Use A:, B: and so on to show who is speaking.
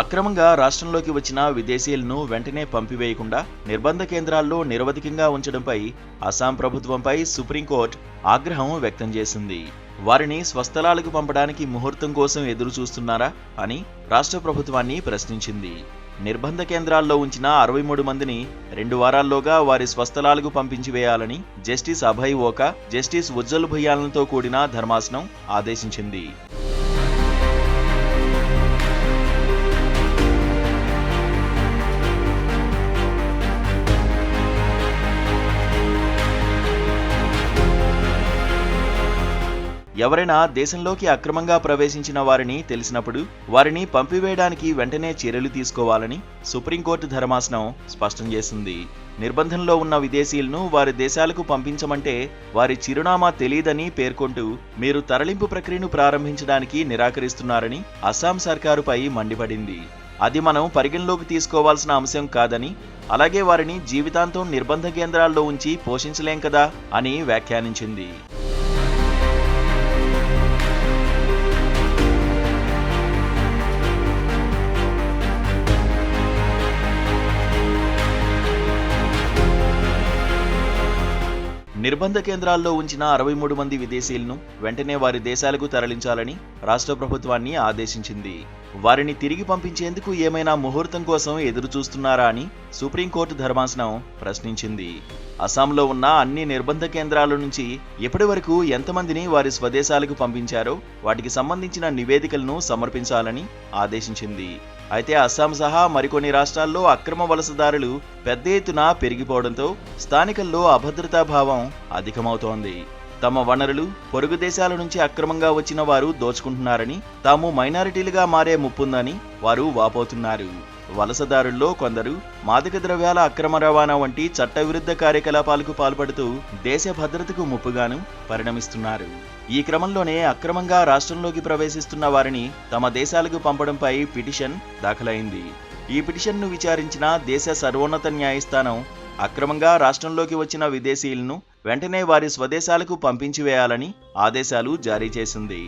A: అక్రమంగా రాష్ట్రంలోకి వచ్చిన విదేశీయులను వెంటనే పంపివేయకుండా నిర్బంధ కేంద్రాల్లో నిరవధికంగా ఉంచడంపై అస్సాం ప్రభుత్వంపై సుప్రీంకోర్టు ఆగ్రహం వ్యక్తం చేసింది. వారిని స్వస్థలాలకు పంపడానికి ముహూర్తం కోసం ఎదురు చూస్తున్నారా అని రాష్ట్ర ప్రభుత్వాన్ని ప్రశ్నించింది. నిర్బంధ కేంద్రాల్లో ఉంచిన అరవై మూడు మందిని రెండు వారాల్లోగా వారి స్వస్థలాలకు పంపించి వేయాలని జస్టిస్ అభయ్ ఓకా జస్టిస్ ఉజ్జల్ భుయాలతో కూడిన ధర్మాసనం ఆదేశించింది. ఎవరైనా దేశంలోకి అక్రమంగా ప్రవేశించిన వారిని తెలిసినప్పుడు వారిని పంపివేయడానికి వెంటనే చర్యలు తీసుకోవాలని సుప్రీంకోర్టు ధర్మాసనం స్పష్టం చేసింది. నిర్బంధంలో ఉన్న విదేశీయులను వారి దేశాలకు పంపించమంటే వారి చిరునామా తెలియదని పేర్కొంటూ మీరు తరలింపు ప్రక్రియను ప్రారంభించడానికి నిరాకరిస్తున్నారని అస్సాం సర్కారుపై మండిపడింది. అది మనం పరిగణలోకి తీసుకోవాల్సిన అంశం కాదని అలాగే వారిని జీవితాంతం నిర్బంధ కేంద్రాల్లో ఉంచి పోషించలేం కదా అని వ్యాఖ్యానించింది. నిర్బంధ కేంద్రాల్లో ఉంచిన అరవై మూడు మంది విదేశీయులను వెంటనే వారి దేశాలకు తరలించాలని రాష్ట్ర ప్రభుత్వాన్ని ఆదేశించింది. వారిని తిరిగి పంపించేందుకు ఏమైనా ముహూర్తం కోసం ఎదురు చూస్తున్నారా అని సుప్రీంకోర్టు ధర్మాసనం ప్రశ్నించింది. అస్సాంలో ఉన్న అన్ని నిర్బంధ కేంద్రాల నుంచి ఇప్పటి వరకు ఎంతమందిని వారి స్వదేశాలకు పంపించారో వాటికి సంబంధించిన నివేదికలను సమర్పించాలని ఆదేశించింది. అయితే అస్సాం సహా మరికొన్ని రాష్ట్రాల్లో అక్రమ వలసదారులు పెద్ద ఎత్తున పెరిగిపోవడంతో స్థానికల్లో అభద్రతాభావం అధికమవుతోంది. తమ వనరులు పొరుగు దేశాల నుంచి అక్రమంగా వచ్చిన వారు దోచుకుంటున్నారని తాము మైనారిటీలుగా మారే ముప్పుందని వారు వాపోతున్నారు. వలసదారుల్లో కొందరు మాదక ద్రవ్యాల అక్రమ రవాణా వంటి చట్టవిరుద్ధ కార్యకలాపాలకు పాల్పడుతూ దేశ భద్రతకు ముప్పుగాను పరిణమిస్తున్నారు. ఈ క్రమంలోనే అక్రమంగా రాష్ట్రంలోకి ప్రవేశిస్తున్న వారిని తమ దేశాలకు పంపడంపై పిటిషన్ దాఖలైంది. ఈ పిటిషన్ను విచారించిన దేశ సర్వోన్నత న్యాయస్థానం అక్రమంగా రాష్ట్రంలోకి వచ్చిన విదేశీయులను వెంటనే వారి స్వదేశాలకు పంపించి వేయాలని ఆదేశాలు జారీ చేసింది.